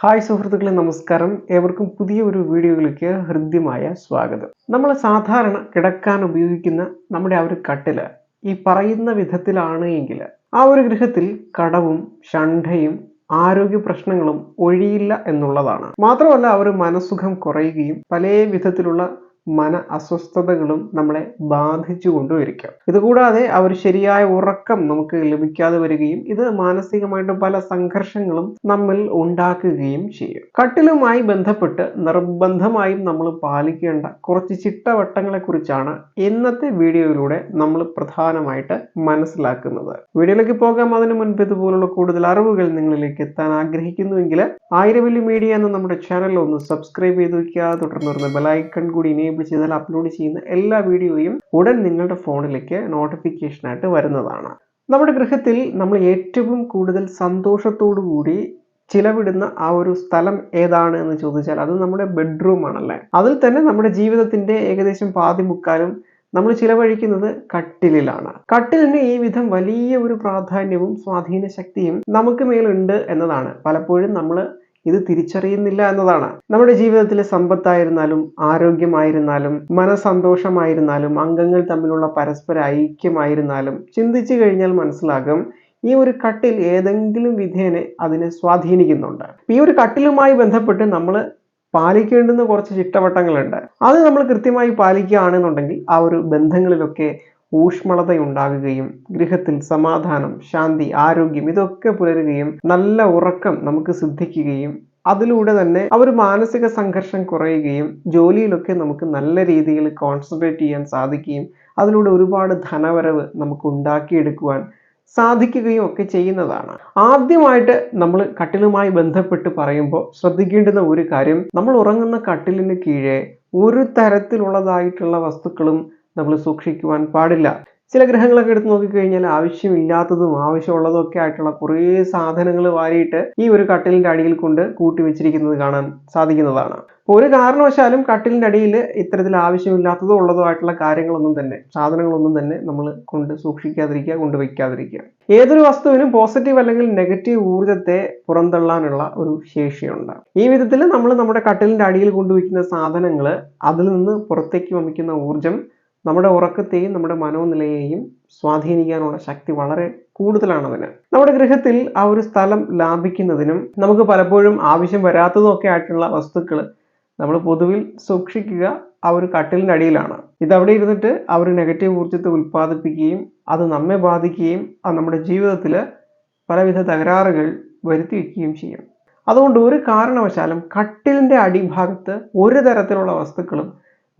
Hi സുഹൃത്തുക്കളെ നമസ്കാരം. ഏവർക്കും പുതിയ ഒരു വീഡിയോയിലേക്ക് ഹൃദ്യമായ സ്വാഗതം. നമ്മൾ സാധാരണ കിടക്കാൻ ഉപയോഗിക്കുന്ന നമ്മുടെ ആ ഒരു കട്ടിൽ ഈ പറയുന്ന വിധത്തിലാണ് എങ്കിൽ ആ ഒരു ഗൃഹത്തിൽ കടവും ഷണ്ഠയും ആരോഗ്യ പ്രശ്നങ്ങളും ഒഴിയില്ല എന്നുള്ളതാണ്. മാത്രമല്ല അവർ ഒരു മനസുഖം കുറയുകയും പല വിധത്തിലുള്ള മന അസ്വസ്ഥതകളും നമ്മളെ ബാധിച്ചു കൊണ്ടുവരിക്കാം ഇതുകൂടാതെ ആ ഒരു ശരിയായ ഉറക്കം നമുക്ക് ലഭിക്കാതെ വരികയും ഇത് മാനസികമായിട്ട് പല സംഘർഷങ്ങളും നമ്മിൽ ഉണ്ടാക്കുകയും ചെയ്യും. കട്ടിലുമായി ബന്ധപ്പെട്ട് നിർബന്ധമായും നമ്മൾ പാലിക്കേണ്ട കുറച്ച് ചിട്ടവട്ടങ്ങളെ കുറിച്ചാണ് ഇന്നത്തെ വീഡിയോയിലൂടെ നമ്മൾ പ്രധാനമായിട്ട് മനസ്സിലാക്കുന്നത്. വീഡിയോയിലേക്ക് പോകാം. അതിനു മുൻപ് ഇതുപോലുള്ള കൂടുതൽ അറിവുകൾ നിങ്ങളിലേക്ക് എത്താൻ ആഗ്രഹിക്കുന്നുവെങ്കിൽ ആയിരവല്ലി മീഡിയ എന്ന നമ്മുടെ ചാനൽ ഒന്ന് സബ്സ്ക്രൈബ് ചെയ്ത് വയ്ക്കുക. തുടർന്ന് വരുന്ന ബെലൈക്കൺ കൂടി ചെയ്താൽ അപ്ലോഡ് ചെയ്യുന്ന എല്ലാ വീഡിയോയും ഉടൻ നിങ്ങളുടെ ഫോണിലേക്ക് നോട്ടിഫിക്കേഷനായിട്ട് വരുന്നതാണ്. നമ്മുടെ ഗൃഹത്തിൽ നമ്മൾ ഏറ്റവും കൂടുതൽ സന്തോഷത്തോടു കൂടി ചിലവിടുന്ന ആ ഒരു സ്ഥലം ഏതാണ് എന്ന് ചോദിച്ചാൽ അത് നമ്മുടെ ബെഡ്റൂം ആണല്ലേ? അതിൽ തന്നെ നമ്മുടെ ജീവിതത്തിന്റെ ഏകദേശം പാതി മുക്കാലും നമ്മൾ ചിലവഴിക്കുന്നത് കട്ടിലിലാണ്. കട്ടിലിന് ഈ വിധം വലിയ ഒരു പ്രാധാന്യവും സ്വാധീന ശക്തിയും നമുക്ക് മേലുണ്ട് എന്നതാണ്. പലപ്പോഴും നമ്മൾ ഇത് തിരിച്ചറിയുന്നില്ല എന്നതാണ്. നമ്മുടെ ജീവിതത്തിലെ സമ്പത്തായിരുന്നാലും ആരോഗ്യമായിരുന്നാലും മനസന്തോഷമായിരുന്നാലും അംഗങ്ങൾ തമ്മിലുള്ള പരസ്പര ഐക്യമായിരുന്നാലും ചിന്തിച്ചു കഴിഞ്ഞാൽ മനസ്സിലാകും ഈ ഒരു കട്ടിൽ ഏതെങ്കിലും വിധേനെ അതിനെ സ്വാധീനിക്കുന്നുണ്ട്. ഈ ഒരു കട്ടിലുമായി ബന്ധപ്പെട്ട് നമ്മൾ പാലിക്കേണ്ടുന്ന കുറച്ച് ചിട്ടവട്ടങ്ങളുണ്ട്. അത് നമ്മൾ കൃത്യമായി പാലിക്കുകയാണെന്നുണ്ടെങ്കിൽ ആ ഒരു ബന്ധങ്ങളിലൊക്കെ ഊഷ്മളത ഉണ്ടാകുകയും ഗൃഹത്തിൽ സമാധാനം ശാന്തി ആരോഗ്യം ഇതൊക്കെ പുലരുകയും നല്ല ഉറക്കം നമുക്ക് സിദ്ധിക്കുകയും അതിലൂടെ തന്നെ അവർ മാനസിക സംഘർഷം കുറയുകയും ജോലിയിലൊക്കെ നമുക്ക് നല്ല രീതിയിൽ കോൺസെൻട്രേറ്റ് ചെയ്യാൻ സാധിക്കുകയും അതിലൂടെ ഒരുപാട് ധനവരവ് നമുക്ക് ഉണ്ടാക്കിയെടുക്കുവാൻ സാധിക്കുകയും ഒക്കെ ചെയ്യുന്നതാണ്. ആദ്യമായിട്ട് നമ്മൾ കട്ടിലുമായി ബന്ധപ്പെട്ട് പറയുമ്പോൾ ശ്രദ്ധിക്കേണ്ടുന്ന ഒരു കാര്യം നമ്മൾ ഉറങ്ങുന്ന കട്ടിലിന് കീഴേ ഒരു തരത്തിലുള്ളതായിട്ടുള്ള വസ്തുക്കളും നമ്മൾ സൂക്ഷിക്കുവാൻ പാടില്ല. ചില ഗ്രഹങ്ങളൊക്കെ എടുത്ത് നോക്കിക്കഴിഞ്ഞാൽ ആവശ്യമില്ലാത്തതും ആവശ്യമുള്ളതും ഒക്കെ ആയിട്ടുള്ള കുറേ സാധനങ്ങൾ വാരിയിട്ട് ഈ ഒരു കട്ടിലിന്റെ അടിയിൽ കൊണ്ട് കൂട്ടിവെച്ചിരിക്കുന്നത് കാണാൻ സാധിക്കുന്നതാണ്. ഒരു കാരണവശാലും കട്ടിലിന്റെ അടിയിൽ ഇത്തരത്തിൽ ആവശ്യമില്ലാത്തതും ഉള്ളതോ ആയിട്ടുള്ള കാര്യങ്ങളൊന്നും തന്നെ സാധനങ്ങളൊന്നും തന്നെ നമ്മൾ കൊണ്ട് സൂക്ഷിക്കാതിരിക്കുക കൊണ്ടുവയ്ക്കാതിരിക്കുക ഏതൊരു വസ്തുവിനും പോസിറ്റീവ് അല്ലെങ്കിൽ നെഗറ്റീവ് ഊർജത്തെ പുറന്തള്ളാനുള്ള ഒരു ശേഷിയുണ്ട്. ഈ വിധത്തിൽ നമ്മൾ നമ്മുടെ കട്ടിലിന്റെ അടിയിൽ കൊണ്ടുവയ്ക്കുന്ന സാധനങ്ങൾ അതിൽ നിന്ന് പുറത്തേക്ക് വമിക്കുന്ന ഊർജം നമ്മുടെ ഉറക്കത്തെയും നമ്മുടെ മനോനിലയെയും സ്വാധീനിക്കാനുള്ള ശക്തി വളരെ കൂടുതലാണ് അതിന് നമ്മുടെ ഗൃഹത്തിൽ ആ ഒരു സ്ഥലം ലാഭിക്കുന്നതിനും നമുക്ക് പലപ്പോഴും ആവശ്യം വരാത്തതും ഒക്കെ ആയിട്ടുള്ള വസ്തുക്കൾ നമ്മൾ പൊതുവിൽ സൂക്ഷിക്കുക ആ ഒരു കട്ടിലിന്റെ അടിയിലാണ്. ഇത് അവിടെ ഇരുന്നിട്ട് ആ ഒരു നെഗറ്റീവ് ഊർജത്തെ ഉൽപ്പാദിപ്പിക്കുകയും അത് നമ്മെ ബാധിക്കുകയും അത് നമ്മുടെ ജീവിതത്തിൽ പലവിധ തകരാറുകൾ വരുത്തി വയ്ക്കുകയും ചെയ്യും. അതുകൊണ്ട് ഒരു കാരണവശാലും കട്ടിലിന്റെ അടിഭാഗത്ത് ഒരു തരത്തിലുള്ള വസ്തുക്കളും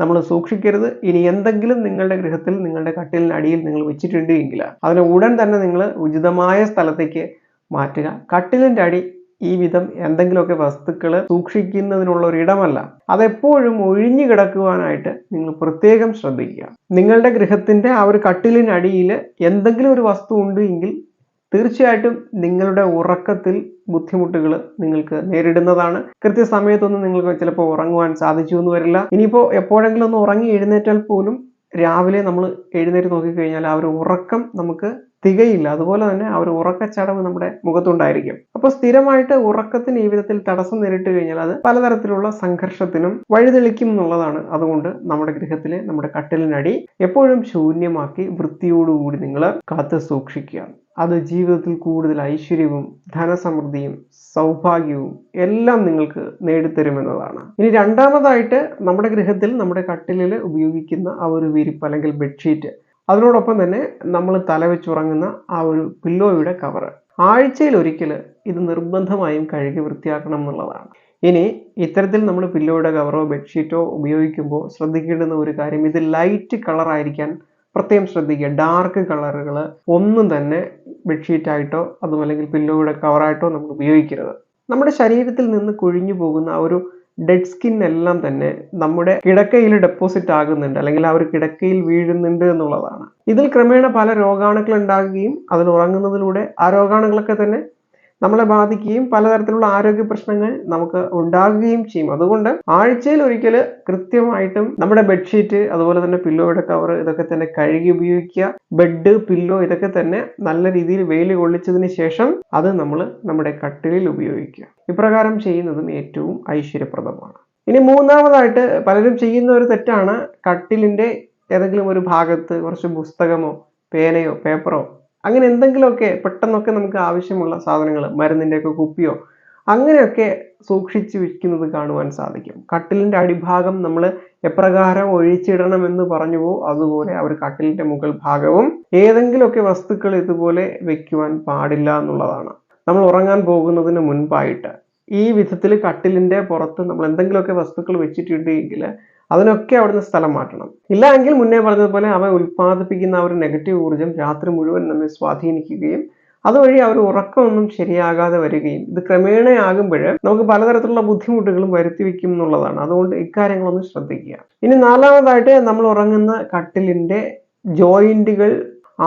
നമ്മൾ സൂക്ഷിക്കരുത്. ഇനി എന്തെങ്കിലും നിങ്ങളുടെ ഗൃഹത്തിൽ നിങ്ങളുടെ കട്ടിലിന് അടിയിൽ നിങ്ങൾ വെച്ചിട്ടുണ്ട് എങ്കിൽ അതിനെ ഉടൻ തന്നെ നിങ്ങൾ ഉചിതമായ സ്ഥലത്തേക്ക് മാറ്റുക. കട്ടിലിന്റെ അടി ഈ വിധം എന്തെങ്കിലുമൊക്കെ വസ്തുക്കൾ സൂക്ഷിക്കുന്നതിനുള്ള ഒരു ഇടമല്ല. അതെപ്പോഴും ഒഴിഞ്ഞു കിടക്കുവാനായിട്ട് നിങ്ങൾ പ്രത്യേകം ശ്രദ്ധിക്കുക. നിങ്ങളുടെ ഗൃഹത്തിന്റെ ആ ഒരു കട്ടിലിനടിയിൽ എന്തെങ്കിലും ഒരു വസ്തു ഉണ്ട് എങ്കിൽ തീർച്ചയായിട്ടും നിങ്ങളുടെ ഉറക്കത്തിൽ ബുദ്ധിമുട്ടുകൾ നിങ്ങൾക്ക് നേരിടുന്നതാണ്. കൃത്യസമയത്തൊന്നും നിങ്ങൾക്ക് ചിലപ്പോൾ ഉറങ്ങുവാൻ സാധിച്ചു എന്ന് വരില്ല. ഇനിയിപ്പോൾ എപ്പോഴെങ്കിലും ഒന്ന് ഉറങ്ങി എഴുന്നേറ്റാൽ പോലും രാവിലെ നമ്മൾ എഴുന്നേറ്റ് നോക്കിക്കഴിഞ്ഞാൽ ആ ഒരു ഉറക്കം നമുക്ക് തികയില്ല. അതുപോലെ തന്നെ ആ ഒരു ഉറക്കച്ചടവ് നമ്മുടെ മുഖത്തുണ്ടായിരിക്കും. അപ്പോൾ സ്ഥിരമായിട്ട് ഉറക്കത്തിന് ഈ വിധത്തിൽ തടസ്സം നേരിട്ട് കഴിഞ്ഞാൽ അത് പലതരത്തിലുള്ള സംഘർഷത്തിനും വഴിതെളിക്കും എന്നുള്ളതാണ്. അതുകൊണ്ട് നമ്മുടെ ഗൃഹത്തിലെ നമ്മുടെ കട്ടിലിനടി എപ്പോഴും ശൂന്യമാക്കി വൃത്തിയോടുകൂടി നിങ്ങൾ കാത്തു സൂക്ഷിക്കുക. അത് ജീവിതത്തിൽ കൂടുതൽ ഐശ്വര്യവും ധനസമൃദ്ധിയും സൗഭാഗ്യവും എല്ലാം നിങ്ങൾക്ക് നേടിത്തരുമെന്നതാണ് ഇനി രണ്ടാമതായിട്ട് നമ്മുടെ ഗൃഹത്തിൽ നമ്മുടെ കട്ടിലിൽ ഉപയോഗിക്കുന്ന ആ ഒരു വിരിപ്പ് അല്ലെങ്കിൽ ബെഡ്ഷീറ്റ് അതിനോടൊപ്പം തന്നെ നമ്മൾ തലവെച്ചുറങ്ങുന്ന ആ ഒരു പില്ലോയുടെ കവറ് ആഴ്ചയിൽ ഒരിക്കൽ ഇത് നിർബന്ധമായും കഴുകി വൃത്തിയാക്കണം എന്നുള്ളതാണ്. ഇനി ഇത്തരത്തിൽ നമ്മൾ പില്ലോയുടെ കവറോ ബെഡ്ഷീറ്റോ ഉപയോഗിക്കുമ്പോൾ ശ്രദ്ധിക്കേണ്ടുന്ന ഒരു കാര്യം ഇത് ലൈറ്റ് കളർ ആയിരിക്കാൻ പ്രത്യേകം ശ്രദ്ധിക്കുക. ഡാർക്ക് കളറുകൾ ഒന്നും തന്നെ ബെഡ്ഷീറ്റായിട്ടോ അതുമല്ലെങ്കിൽ പില്ലോയുടെ കവറായിട്ടോ നമ്മൾ ഉപയോഗിക്കരുത്. നമ്മുടെ ശരീരത്തിൽ നിന്ന് കൊഴിഞ്ഞു പോകുന്ന ആ ഒരു ഡെഡ് സ്കിൻ എല്ലാം തന്നെ നമ്മുടെ കിടക്കയിൽ ഡെപ്പോസിറ്റ് ആകുന്നുണ്ട് അല്ലെങ്കിൽ ആ ഒരു കിടക്കയിൽ വീഴുന്നുണ്ട് എന്നുള്ളതാണ്. ഇതിൽ ക്രമേണ പല രോഗാണുക്കൾ ഉണ്ടാകുകയും അതിൽ ഉറങ്ങുന്നതിലൂടെ ആ രോഗാണുക്കളൊക്കെ തന്നെ നമ്മളെ ബാധിക്കുകയും പലതരത്തിലുള്ള ആരോഗ്യ പ്രശ്നങ്ങൾ നമുക്ക് ഉണ്ടാകുകയും ചെയ്യും. അതുകൊണ്ട് ആഴ്ചയിൽ ഒരിക്കൽ കൃത്യമായിട്ടും നമ്മുടെ ബെഡ്ഷീറ്റ് അതുപോലെ തന്നെ പില്ലോയുടെ കവർ ഇതൊക്കെ തന്നെ കഴുകി ഉപയോഗിക്കുക. ബെഡ് പില്ലോ ഇതൊക്കെ തന്നെ നല്ല രീതിയിൽ വെയിൽ കൊള്ളിച്ചതിന് ശേഷം അത് നമ്മൾ നമ്മുടെ കട്ടിലിൽ ഉപയോഗിക്കുക. ഇപ്രകാരം ചെയ്യുന്നതും ഏറ്റവും ഐശ്വര്യപ്രദമാണ്. ഇനി മൂന്നാമതായിട്ട് പലരും ചെയ്യുന്ന ഒരു തെറ്റാണ് കട്ടിലിന്റെ ഏതെങ്കിലും ഒരു ഭാഗത്ത് കുറച്ച് പുസ്തകമോ പേനയോ പേപ്പറോ അങ്ങനെ എന്തെങ്കിലുമൊക്കെ പെട്ടെന്നൊക്കെ നമുക്ക് ആവശ്യമുള്ള സാധനങ്ങൾ മരുന്നിന്റെയൊക്കെ കുപ്പിയോ അങ്ങനെയൊക്കെ സൂക്ഷിച്ച് വെക്കുന്നത് കാണുവാൻ സാധിക്കും. കട്ടിലിന്റെ അടിഭാഗം നമ്മൾ എപ്രകാരം ഒഴിച്ചിടണമെന്ന് പറഞ്ഞുവോ അതുപോലെ അവർ കട്ടിലിന്റെ മുകൾ ഭാഗവും ഏതെങ്കിലുമൊക്കെ വസ്തുക്കൾ ഇതുപോലെ വെക്കുവാൻ പാടില്ല എന്നുള്ളതാണ്. നമ്മൾ ഉറങ്ങാൻ പോകുന്നതിന് മുൻപായിട്ട് ഈ വിധത്തിൽ കട്ടിലിന്റെ പുറത്ത് നമ്മൾ എന്തെങ്കിലുമൊക്കെ വസ്തുക്കൾ വെച്ചിട്ടുണ്ടെങ്കിൽ അതിനൊക്കെ അവിടുന്ന് സ്ഥലം മാറ്റണം. ഇല്ല എങ്കിൽ മുന്നേ പറഞ്ഞതുപോലെ അവ ഉൽപ്പാദിപ്പിക്കുന്ന ആ ഒരു നെഗറ്റീവ് ഊർജം രാത്രി മുഴുവൻ നമ്മെ സ്വാധീനിക്കുകയും അതുവഴി അവർ ഉറക്കമൊന്നും ശരിയാകാതെ വരികയും ഇത് ക്രമേണയാകുമ്പോൾ നമുക്ക് പലതരത്തിലുള്ള ബുദ്ധിമുട്ടുകളും വരുത്തി വയ്ക്കും എന്നുള്ളതാണ്. അതുകൊണ്ട് ഇക്കാര്യങ്ങളൊന്ന് ശ്രദ്ധിക്കുക. ഇനി നാലാമതായിട്ട് നമ്മൾ ഉറങ്ങുന്ന കട്ടിലിന്റെ ജോയിന്റുകൾ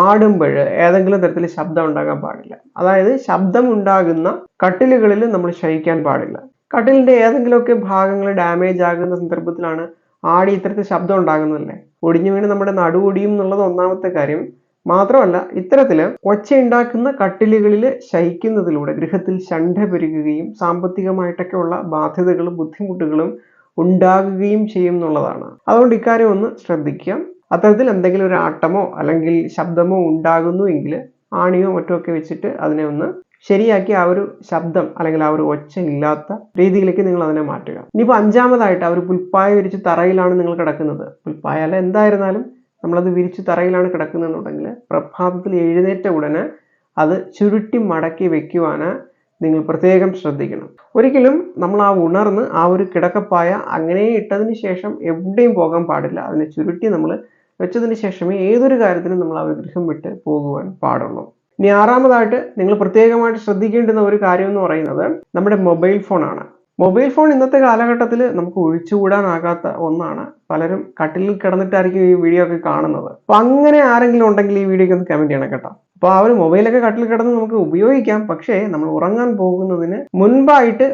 ആടുമ്പോൾ ഏതെങ്കിലും തരത്തിൽ ശബ്ദം ഉണ്ടാകാൻ പാടില്ല. അതായത് ശബ്ദം ഉണ്ടാകുന്ന കട്ടിലുകളിൽ നമ്മൾ ശയിക്കാൻ പാടില്ല. കട്ടിലിന്റെ ഏതെങ്കിലുമൊക്കെ ഭാഗങ്ങൾ ഡാമേജ് ആകുന്ന സന്ദർഭത്തിലാണ് ആടി ഇത്തരത്തിൽ ശബ്ദം ഉണ്ടാകുന്നതല്ലേ ഒടിഞ്ഞു വീണ് നമ്മുടെ നടുവൊടിയും എന്നുള്ളത് ഒന്നാമത്തെ കാര്യം. മാത്രമല്ല ഇത്തരത്തിൽ ഒച്ചയുണ്ടാക്കുന്ന കട്ടിലുകളിൽ ശയിക്കുന്നതിലൂടെ ഗൃഹത്തിൽ ശണ്ഠ പെരുകുകയും സാമ്പത്തികമായിട്ടൊക്കെ ഉള്ള ബാധ്യതകളും ബുദ്ധിമുട്ടുകളും ഉണ്ടാകുകയും ചെയ്യും എന്നുള്ളതാണ്. അതുകൊണ്ട് ഇക്കാര്യം ഒന്ന് ശ്രദ്ധിക്കാം അത്തരത്തിൽ എന്തെങ്കിലും ഒരു ആട്ടമോ അല്ലെങ്കിൽ ശബ്ദമോ ഉണ്ടാകുന്നു എങ്കിൽ ആണിയോ മറ്റോ ഒക്കെ വെച്ചിട്ട് അതിനെ ഒന്ന് ശരിയാക്കി ആ ഒരു ശബ്ദം അല്ലെങ്കിൽ ആ ഒരു ഒച്ച ഇല്ലാത്ത രീതിയിലേക്ക് നിങ്ങൾ അതിനെ മാറ്റുക. ഇനിയിപ്പോൾ അഞ്ചാമതായിട്ട് ആ ഒരു പുൽപ്പായ വിരിച്ച് തറയിലാണ് നിങ്ങൾ കിടക്കുന്നത്. പുൽപ്പായ അല്ല എന്തായിരുന്നാലും നമ്മളത് വിരിച്ച് തറയിലാണ് കിടക്കുന്നതെന്നുണ്ടെങ്കിൽ പ്രഭാതത്തിൽ എഴുന്നേറ്റ ഉടനെ അത് ചുരുട്ടി മടക്കി വെക്കുവാന് നിങ്ങൾ പ്രത്യേകം ശ്രദ്ധിക്കണം. ഒരിക്കലും നമ്മൾ ആ ഉണർന്ന് ആ ഒരു കിടക്കപ്പായ അങ്ങനെ ഇട്ടതിന് ശേഷം എവിടെയും പോകാൻ പാടില്ല. അതിനെ ചുരുട്ടി നമ്മൾ വെച്ചതിന് ശേഷമേ ഏതൊരു കാര്യത്തിനും നമ്മൾ ആ വിഗ്രഹം വിട്ട് പോകുവാൻ പാടുള്ളൂ. ഇനി ആറാമതായിട്ട് നിങ്ങൾ പ്രത്യേകമായിട്ട് ശ്രദ്ധിക്കേണ്ടുന്ന ഒരു കാര്യം എന്ന് പറയുന്നത് നമ്മുടെ മൊബൈൽ ഫോണാണ് മൊബൈൽ ഫോൺ ഇന്നത്തെ കാലഘട്ടത്തിൽ നമുക്ക് ഒഴിച്ചുകൂടാനാകാത്ത ഒന്നാണ്. പലരും കട്ടിലിൽ കിടന്നിട്ടായിരിക്കും ഈ വീഡിയോ ഒക്കെ കാണുന്നത്. അപ്പൊ അങ്ങനെ ആരെങ്കിലും ഉണ്ടെങ്കിൽ ഈ വീഡിയോക്ക് ഒന്ന് കമന്റ് ചെയ്യണം കേട്ടോ. അപ്പോൾ ആ ഒരു മൊബൈലൊക്കെ കട്ടിൽ കിടന്ന് നമുക്ക് ഉപയോഗിക്കാം. പക്ഷേ നമ്മൾ ഉറങ്ങാൻ പോകുന്നതിന് മുൻപായിട്ട്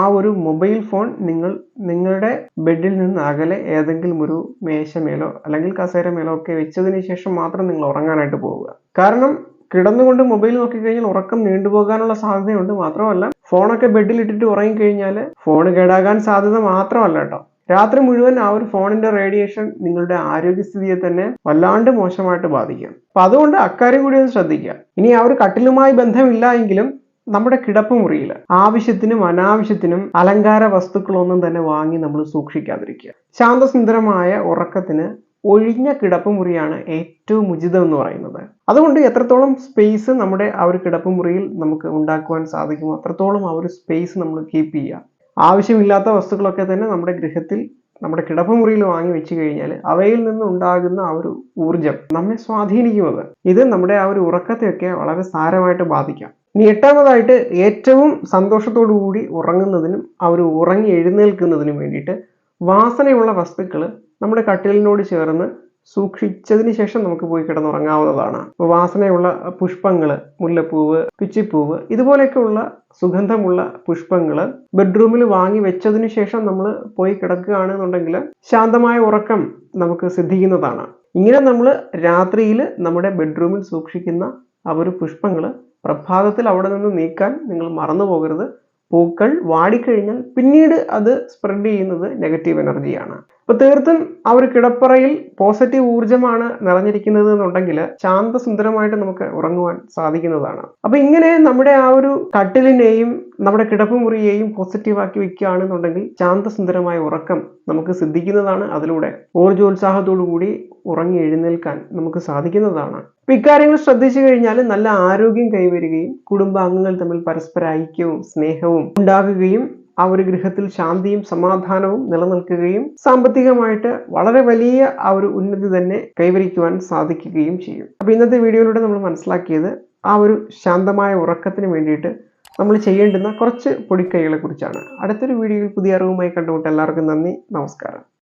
ആ ഒരു മൊബൈൽ ഫോൺ നിങ്ങൾ നിങ്ങളുടെ ബെഡിൽ നിന്ന് അകലെ ഏതെങ്കിലും ഒരു മേശമേലോ അല്ലെങ്കിൽ കസേരമേലോ ഒക്കെ വെച്ചതിന് ശേഷം മാത്രം നിങ്ങൾ ഉറങ്ങാനായിട്ട് പോവുക. കാരണം കിടന്നുകൊണ്ട് മൊബൈൽ നോക്കിക്കഴിഞ്ഞാൽ ഉറക്കം നീണ്ടുപോകാനുള്ള സാധ്യതയുണ്ട്. മാത്രമല്ല ഫോണൊക്കെ ബെഡിലിട്ടിട്ട് ഉറങ്ങിക്കഴിഞ്ഞാൽ ഫോൺ കേടാകാൻ സാധ്യത മാത്രമല്ല കേട്ടോ. രാത്രി മുഴുവൻ ആ ഒരു ഫോണിന്റെ റേഡിയേഷൻ നിങ്ങളുടെ ആരോഗ്യസ്ഥിതിയെ തന്നെ വല്ലാണ്ട് മോശമായിട്ട് ബാധിക്കും. അപ്പൊ അതുകൊണ്ട് അക്കാര്യം കൂടി ഒന്ന് ശ്രദ്ധിക്കുക. ഇനി ആ ഒരു കട്ടിലുമായി ബന്ധമില്ല എങ്കിലും നമ്മുടെ കിടപ്പ് മുറിയിൽ ആവശ്യത്തിനും അനാവശ്യത്തിനും അലങ്കാര വസ്തുക്കളൊന്നും തന്നെ വാങ്ങി നമ്മൾ സൂക്ഷിക്കാതിരിക്കുക. ശാന്തസുന്ദരമായ ഉറക്കത്തിന് ഒഴിഞ്ഞ കിടപ്പ് മുറിയാണ് ഏറ്റവും ഉചിതം എന്ന് പറയുന്നത്. അതുകൊണ്ട് എത്രത്തോളം സ്പേസ് നമ്മുടെ ആ ഒരു കിടപ്പ് മുറിയിൽ നമുക്ക് ഉണ്ടാക്കുവാൻ സാധിക്കുമോ അത്രത്തോളം ആ ഒരു സ്പേസ് നമ്മൾ കീപ്പ് ചെയ്യുക. ആവശ്യമില്ലാത്ത വസ്തുക്കളൊക്കെ തന്നെ നമ്മുടെ ഗൃഹത്തിൽ നമ്മുടെ കിടപ്പ് മുറിയിൽ വാങ്ങി വെച്ച് കഴിഞ്ഞാൽ അവയിൽ നിന്ന് ഉണ്ടാകുന്ന ആ ഒരു ഊർജം നമ്മെ സ്വാധീനിക്കുന്നത്. ഇത് നമ്മുടെ ആ ഒരു ഉറക്കത്തെയൊക്കെ വളരെ സാരമായിട്ട് ബാധിക്കാം. ഇനി എട്ടാമതായിട്ട് ഏറ്റവും സന്തോഷത്തോടു കൂടി ഉറങ്ങുന്നതിനും ആ ഒരു ഉറങ്ങി എഴുന്നേൽക്കുന്നതിനും വേണ്ടിയിട്ട് വാസനയുള്ള വസ്തുക്കൾ നമ്മുടെ കട്ടിലിനോട് ചേർന്ന് സൂക്ഷിച്ചതിന് ശേഷം നമുക്ക് പോയി കിടന്നുറങ്ങാവുന്നതാണ്. അപ്പോൾ വാസനയുള്ള പുഷ്പങ്ങൾ മുല്ലപ്പൂവ് പിച്ചിപ്പൂവ് ഇതുപോലെയൊക്കെയുള്ള സുഗന്ധമുള്ള പുഷ്പങ്ങൾ ബെഡ്റൂമിൽ വാങ്ങി വെച്ചതിന് ശേഷം നമ്മൾ പോയി കിടക്കുകയാണെന്നുണ്ടെങ്കിൽ ശാന്തമായ ഉറക്കം നമുക്ക് സിദ്ധിക്കുന്നതാണ്. ഇങ്ങനെ നമ്മൾ രാത്രിയിൽ നമ്മുടെ ബെഡ്റൂമിൽ സൂക്ഷിക്കുന്ന ആ ഒരു പുഷ്പങ്ങൾ പ്രഭാതത്തിൽ അവിടെ നിന്ന് നീക്കാൻ നിങ്ങൾ മറന്നു പോകരുത്. പൂക്കൾ വാടിക്കഴിഞ്ഞാൽ പിന്നീട് അത് സ്പ്രെഡ് ചെയ്യുന്നത് നെഗറ്റീവ് എനർജിയാണ്. അപ്പൊ തീർത്തും ആ ഒരു കിടപ്പറയിൽ പോസിറ്റീവ് ഊർജമാണ് നിറഞ്ഞിരിക്കുന്നത് എന്നുണ്ടെങ്കിൽ ശാന്തസുന്ദരമായിട്ട് നമുക്ക് ഉറങ്ങുവാൻ സാധിക്കുന്നതാണ്. അപ്പൊ ഇങ്ങനെ നമ്മുടെ ആ ഒരു കട്ടിലിനെയും നമ്മുടെ കിടപ്പുമുറിയെയും പോസിറ്റീവാക്കി വെക്കുകയാണെന്നുണ്ടെങ്കിൽ ശാന്തസുന്ദരമായ ഉറക്കം നമുക്ക് സിദ്ധിക്കുന്നതാണ്. അതിലൂടെ ഊർജോത്സാഹത്തോടു കൂടി ഉറങ്ങി എഴുന്നേൽക്കാൻ നമുക്ക് സാധിക്കുന്നതാണ്. അപ്പൊ ഇക്കാര്യങ്ങൾ ശ്രദ്ധിച്ചു കഴിഞ്ഞാൽ നല്ല ആരോഗ്യം കൈവരികയും കുടുംബാംഗങ്ങൾ തമ്മിൽ പരസ്പര ഐക്യവും സ്നേഹവും ഉണ്ടാകുകയും ആ ഒരു ഗൃഹത്തിൽ ശാന്തിയും സമാധാനവും നിലനിൽക്കുകയും സാമ്പത്തികമായിട്ട് വളരെ വലിയ ആ ഒരു ഉന്നതി തന്നെ കൈവരിക്കുവാൻ സാധിക്കുകയും ചെയ്യും. അപ്പോൾ ഇന്നത്തെ വീഡിയോയിലൂടെ നമ്മൾ മനസ്സിലാക്കിയത് ആ ഒരു ശാന്തമായ ഉറക്കത്തിന് വേണ്ടിയിട്ട് നമ്മൾ ചെയ്യേണ്ടുന്ന കുറച്ച് പൊടിക്കൈകളെ കുറിച്ചാണ്. അടുത്തൊരു വീഡിയോയിൽ പുതിയ അറിവുമായി കണ്ടുമുട്ട് എല്ലാവർക്കും നന്ദി. നമസ്കാരം.